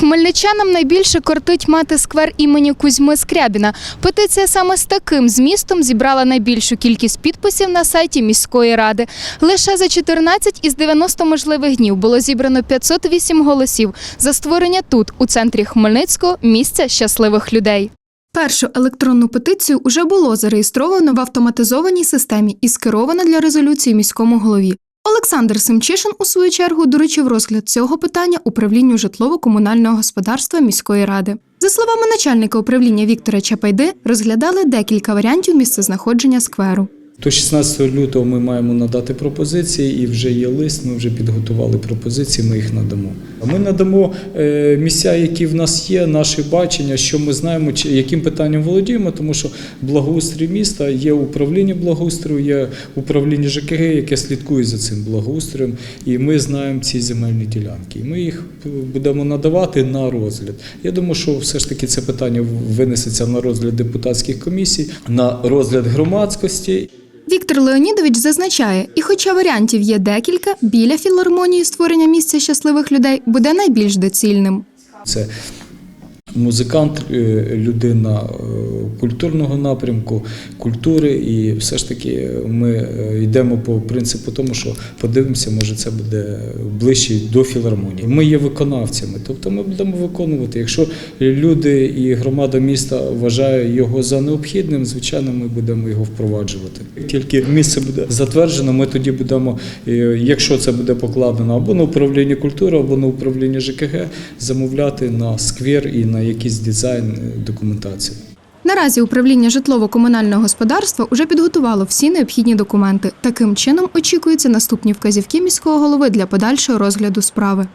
Хмельничанам найбільше кортить мати сквер імені Кузьми Скрябіна. Петиція саме з таким змістом зібрала найбільшу кількість підписів на сайті міської ради. Лише за 14 із 90 можливих днів було зібрано 508 голосів за створення тут, у центрі Хмельницького, місця щасливих людей. Першу електронну петицію уже було зареєстровано в автоматизованій системі і скеровано для резолюції міському голові. Олександр Семчишин, у свою чергу, доручив розгляд цього питання управлінню житлово-комунального господарства міської ради. За словами начальника управління Віктора Чапайди, розглядали декілька варіантів місцезнаходження скверу. До 16 лютого ми маємо надати пропозиції, і вже є лист. Ми вже підготували пропозиції. Ми їх надамо. Ми надамо е, місця, які в нас є, наше бачення, що ми знаємо, яким питанням володіємо, тому що благоустрій міста є управління благоустрою, є управління ЖКГ, яке слідкує за цим благоустроєм, і ми знаємо ці земельні ділянки. Ми їх будемо надавати на розгляд. Я думаю, що все ж таки це питання винесеться на розгляд депутатських комісій, на розгляд громадськості. Віктор Леонідович зазначає, і хоча варіантів є декілька, біля філармонії створення місця щасливих людей буде найбільш доцільним. Це музикант, е, людина е, культурного напрямку, культури, і все ж таки ми е, йдемо по принципу тому, що подивимося, може це буде ближче до філармонії. Ми є виконавцями, тобто ми будемо виконувати. Якщо люди і громада міста вважає його за необхідним, звичайно, ми будемо його впроваджувати. Тільки місце буде затверджено, ми тоді будемо, якщо це буде покладено або на управління культури, або на управління ЖКГ, замовляти на сквер і на якийсь дизайн е, документації. Наразі управління житлово-комунального господарства уже підготувало всі необхідні документи. Таким чином очікуються наступні вказівки міського голови для подальшого розгляду справи.